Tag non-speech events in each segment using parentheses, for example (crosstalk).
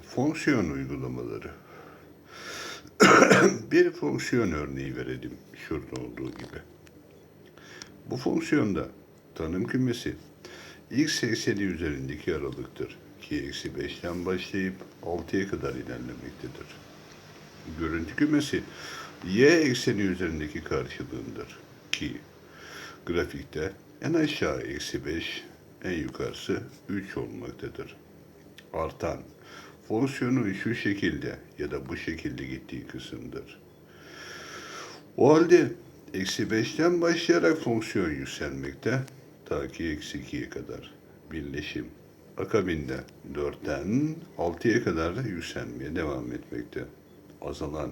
Fonksiyon uygulamaları. (coughs) bir fonksiyon örneği verelim şurada olduğu gibi. Bu fonksiyonda tanım kümesi x ekseni üzerindeki aralıktır ki eksi 5'ten başlayıp 6'ya kadar ilerlemektedir. Görüntü kümesi y ekseni üzerindeki karşılığındır ki grafikte en aşağı eksi 5, en yukarısı 3 olmaktadır. Artan fonksiyonun şu şekilde ya da bu şekilde gittiği kısımdır. O halde eksi 5'ten başlayarak fonksiyon yükselmekte ta ki eksi 2'ye kadar birleşim. Akabinde 4'ten 6'ya kadar yükselmeye devam etmekte. Azalan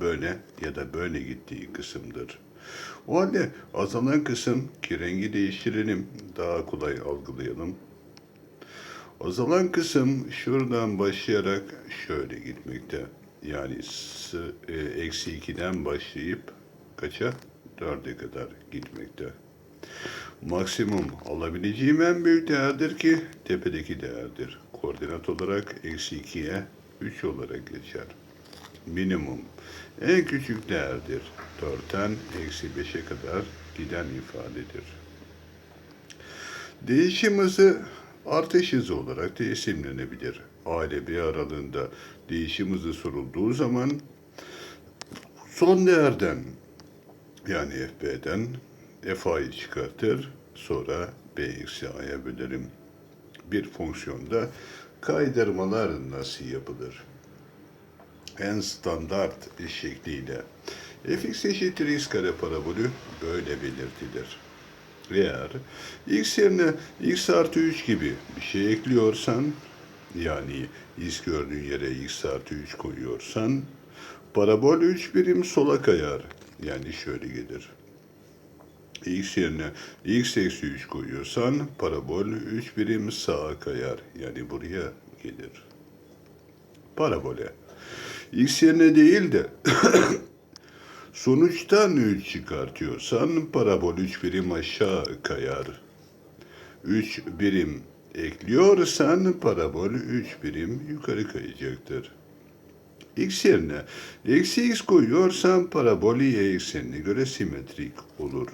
böyle ya da böyle gittiği kısımdır. O halde azalan kısım ki rengi değiştirelim daha kolay algılayalım. Azalan kısım şuradan başlayarak şöyle gitmekte. Yani e, eksi 2'den başlayıp kaça? 4'e kadar gitmekte. Maksimum alabileceğim en büyük değerdir ki tepedeki değerdir. Koordinat olarak eksi 2'ye 3 olarak geçer. Minimum en küçük değerdir. 4'ten eksi 5'e kadar giden ifadedir. Değişim hızı artış hızı olarak da isimlenebilir. A ile B aralığında değişim hızı sorulduğu zaman son değerden yani FB'den FA'yı çıkartır. Sonra B eksi A'ya bölerim. Bir fonksiyonda kaydırmalar nasıl yapılır? En standart şekliyle fx eşittir x kare parabolü böyle belirtilir. Eğer x yerine x artı 3 gibi bir şey ekliyorsan yani x gördüğün yere x artı 3 koyuyorsan parabol 3 birim sola kayar. Yani şöyle gelir. x yerine x eksi 3 koyuyorsan parabol 3 birim sağa kayar. Yani buraya gelir. Parabole. x yerine değil de Sonuçtan 3 çıkartıyorsan parabol 3 birim aşağı kayar. 3 birim ekliyorsan parabol 3 birim yukarı kayacaktır. X yerine eksi x koyuyorsan parabol y eksenine göre simetrik olur.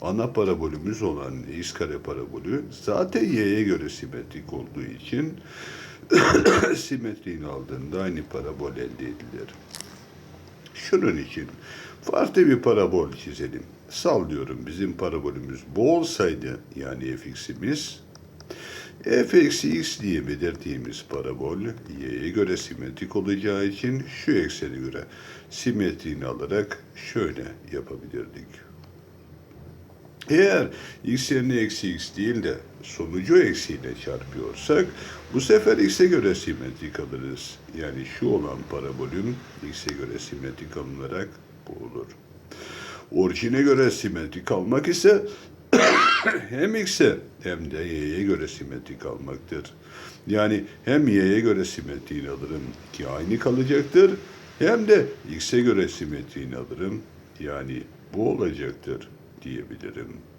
Ana parabolümüz olan x kare parabolü zaten y'ye göre simetrik olduğu için (coughs) simetriğini aldığında aynı parabol elde edilir. Şunun için farklı bir parabol çizelim. Sallıyorum bizim parabolümüz bu olsaydı yani fx'imiz f eksi x diye belirttiğimiz parabol y'ye göre simetrik olacağı için şu eksene göre simetriğini alarak şöyle yapabilirdik. Eğer x yerine eksi x değil de sonucu eksiyle çarpıyorsak bu sefer x'e göre simetrik alırız. Yani şu olan parabolüm x'e göre simetrik alınarak bu olur. Orijine göre simetrik almak ise (coughs) hem x'e hem de y'ye göre simetrik almaktır. Yani hem y'ye göre simetriğini alırım ki aynı kalacaktır. Hem de x'e göre simetriğini alırım. Yani bu olacaktır diyebilirim.